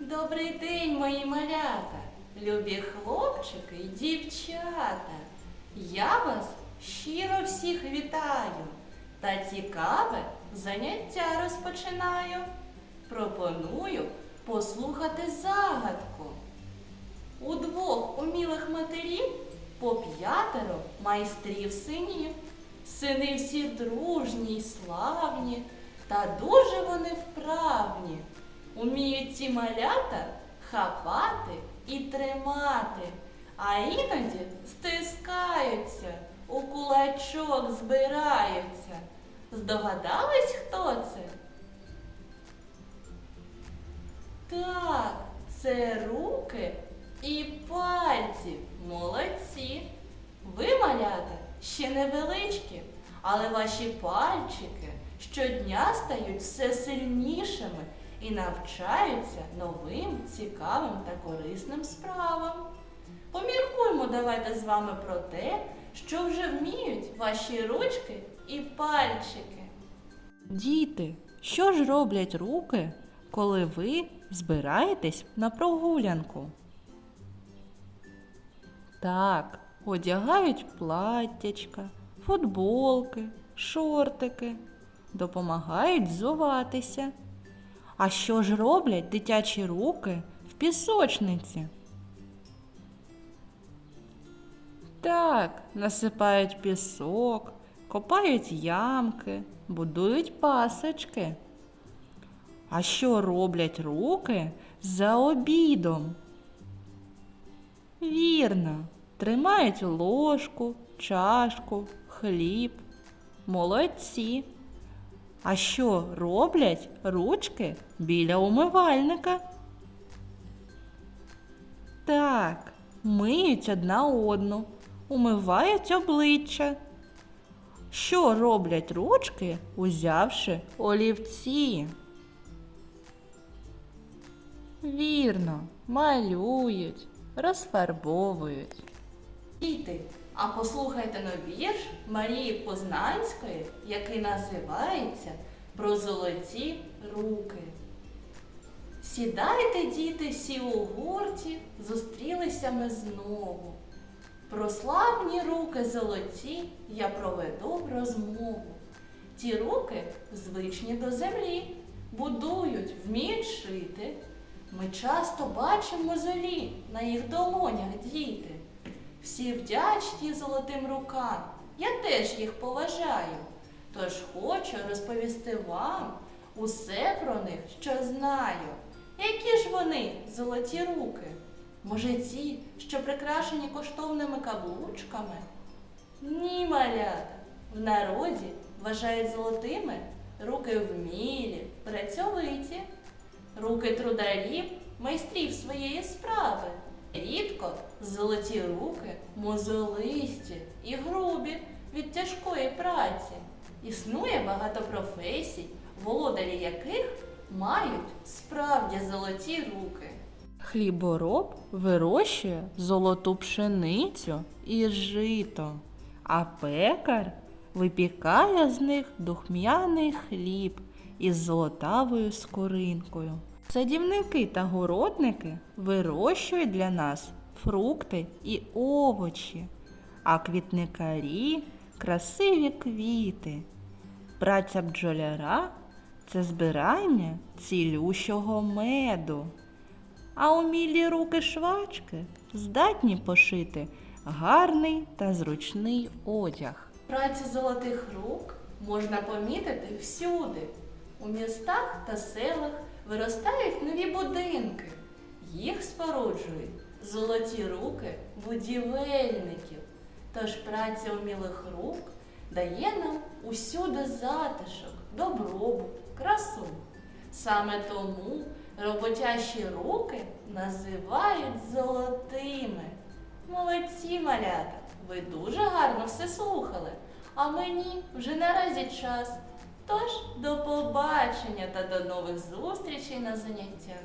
Добрий день, мої малята, любі хлопчики і дівчата. Я вас щиро всіх вітаю та цікаве заняття розпочинаю. Пропоную послухати загадку. У двох умілих матерів по п'ятеро майстрів синів. Сини всі дружні й славні, та дуже вони вправні. Уміють ці малята хапати і тримати, а іноді стискаються, у кулачок збираються. Здогадались, хто це? Так, це руки і пальці. Молодці. Ви, малята, ще невеличкі, але ваші пальчики щодня стають все сильнішими і навчаються новим, цікавим та корисним справам. Поміркуймо давайте з вами про те, що вже вміють ваші ручки і пальчики. Діти, що ж роблять руки, коли ви збираєтесь на прогулянку? Так, одягають платтячка, футболки, шортики, допомагають взуватися. А що ж роблять дитячі руки в пісочниці? Так, насипають пісок, копають ямки, будують пасочки. А що роблять руки за обідом? Вірно, тримають ложку, чашку, хліб. Молодці. А що роблять ручки біля умивальника? Так, миють одна одну, умивають обличчя. Що роблять ручки, узявши олівці? Вірно, малюють, розфарбовують. Діти, а послухайте на вірш Марії Познанської, який називається Про золоті руки. Сідайте, діти, всі у гурті, зустрілися ми знову. Про славні руки золоті я проведу розмову. Ті руки звичні до землі, будують, вміють шити. Ми часто бачимо золі на їх долонях діти. Всі вдячні золотим рукам, я теж їх поважаю. Тож хочу розповісти вам усе про них, що знаю. Які ж вони золоті руки? Може, ті, що прикрашені коштовними каблучками? Ні, малята. В народі вважають золотими руки вмілі, працьовиті, руки трударів, майстрів своєї справи. Рідко золоті руки мозолисті і грубі від тяжкої праці. Існує багато професій, володарі яких мають справді золоті руки. Хлібороб вирощує золоту пшеницю і жито, а пекар випікає з них духмяний хліб із золотавою скоринкою. Садівники та городники вирощують для нас фрукти і овочі, а квітникарі красиві квіти. Праця бджоляра це збирання цілющого меду. А умілі руки швачки здатні пошити гарний та зручний одяг. Працю золотих рук можна помітити всюди. У містах та селах виростають нові будинки. Їх споруджують золоті руки будівельників. Тож праця умілих рук дає нам усюди затишок, добробут, красу. Саме тому роботящі руки називають золотими. Молодці, малята, ви дуже гарно все слухали, а мені вже наразі час. Тож до побачення та до нових зустрічей на заняттях.